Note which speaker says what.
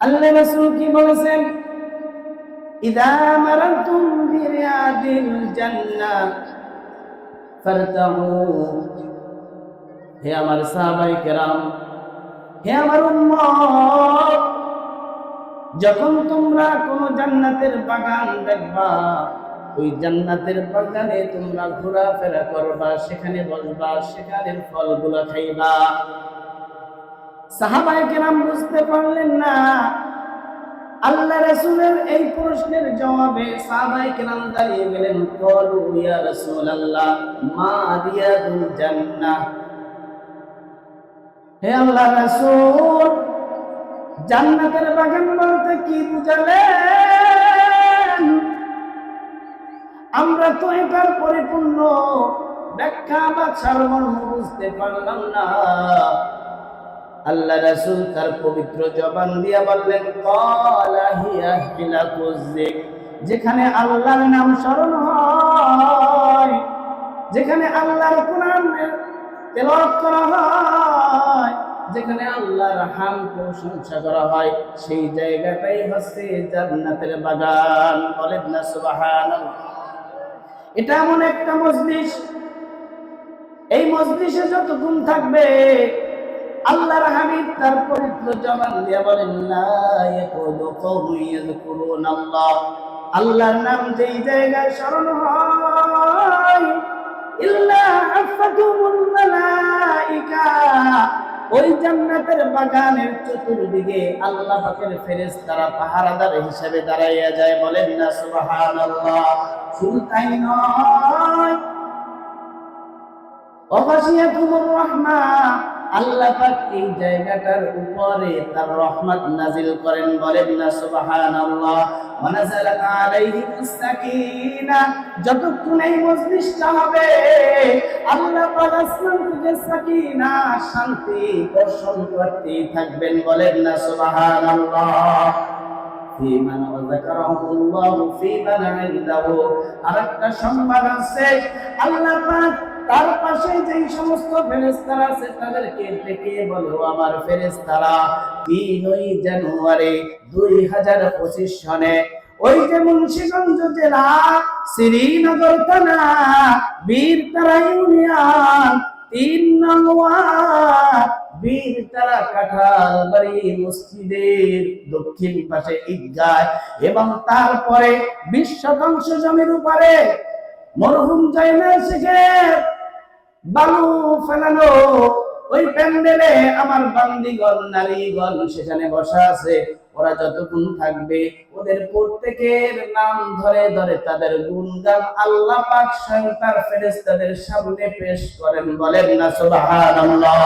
Speaker 1: আল্লাহ রাসূল কি বলেছেন? ইদা মারাতুম বিরিয়াদিল জান্নাহ, ফারতাহু। হে আমার সাহাবাই কেরাম, হে আমার উম্মত, যখন তোমরা কোন জান্নাতের বাগান দেখবা, ওই জান্নাতের বাগানে তোমরা ঘোরাফেরা করবা, সেখানে বসবা, সেখানের ফলগুলো খাইবা। সাহাবাই কেরাম বুঝতে পারলেন না। আল্লাহ রাসূলের এই প্রশ্নের জবাবে সাহাবাই কেরাম দাঁড়িয়ে গেলেন, কলু ইয়া রাসূলুল্লাহ, মা রিয়াদুল জান্নাহ। হে আল্লাহ রাসূল, জান্নাতের বাগান বলতে কি বুঝালেন? আমরা তো এটার পরিপূর্ণ ব্যাখ্যা বা সারমর্ম বুঝতে পারলাম না। আল্লাহ রাসূল তার পবিত্র জবান দিয়া বললেন, ক্বালা হিয়া হিলাকুজ যেখানে আল্লাহর নাম স্মরণ হয়, যেখানে আল্লাহর কোরআনের তেলাওয়াত করা হয়, যেখানে আল্লাহর হাম প্রশংসা করা হয়, সেই জায়গাটাই হচ্ছে জান্নাতের বাগান। বলেন না, সুবহানাল্লাহ। এটা এমন একটা মজলিস। এই মজলিসে গুণ থাকবে আল্লাহর হাবিব তার পবিত্র জবান দিয়ে বলেন, লা ইয়াকুলু কওমুন ইয়াযকুরুনাল্লাহ আল্লাহর নাম যেই জায়গায় স্মরণ হয়, ইল্লা হাফাতুহুল মালাইকা। ওই জান্নাতের বাগানের চতুর্দিকে আল্লাহ পাকের ফেরেশতারা পাহারাদার হিসেবে দাঁড়াইয়া যায়, বলেন, না, সুবহানাল্লাহ। শুধু তাই নয় অবাসিয়াতুমুর রাহমা। আল্লাহ পাক এই জায়গাটার উপরে তার রহমত নাজিল করেন, বলেন না সুবহানাল্লাহ। ওয়ানাযালা আলাইহিম সাকিনা যতক্ষণ এই হবে, আল্লাহ পাক আসমান থেকে সাকিনা, শান্তি বর্ষণ করতেই থাকবেন, বলেন না সুবহানাল্লাহ। ফিমান ওয়াযাকারাহুল্লাহু ফিমান ইনদাহু আরেকটা আছে, আল্লাহ পাক তার পাশে যেই সমস্ত ফেরেস্তারা আছে, তাদেরকে ডেকে বলো, আমার ফেরেশতারা, তিনই জানুয়ারি দুই হাজার পঁচিশ সনে ওই যে মুন্সিগঞ্জ জেলা শ্রীনগর থানা, বীরতারা ইউনিয়ন, তিন নং ওয়ার্ড বীর তারা কাঁঠাল বাড়ি মসজিদের দক্ষিণ পাশে ঈদগাহ এবং তারপরে বিশ শতাংশ জমির উপরে মরহুম জাইনা শেখের বালু ফেলানো, ওই প্যান্ডেলে আমার বান্দিগণ, নারীগণ সেখানে বসা আছে। ওরা যতক্ষণ থাকবে, ওদের প্রত্যেকের নাম ধরে ধরে তাদের গুণগান আল্লাহ পাক স্বয়ং তার ফেরেশতাদের সামনে পেশ করেন। বলেন না, সুবহানাল্লাহ।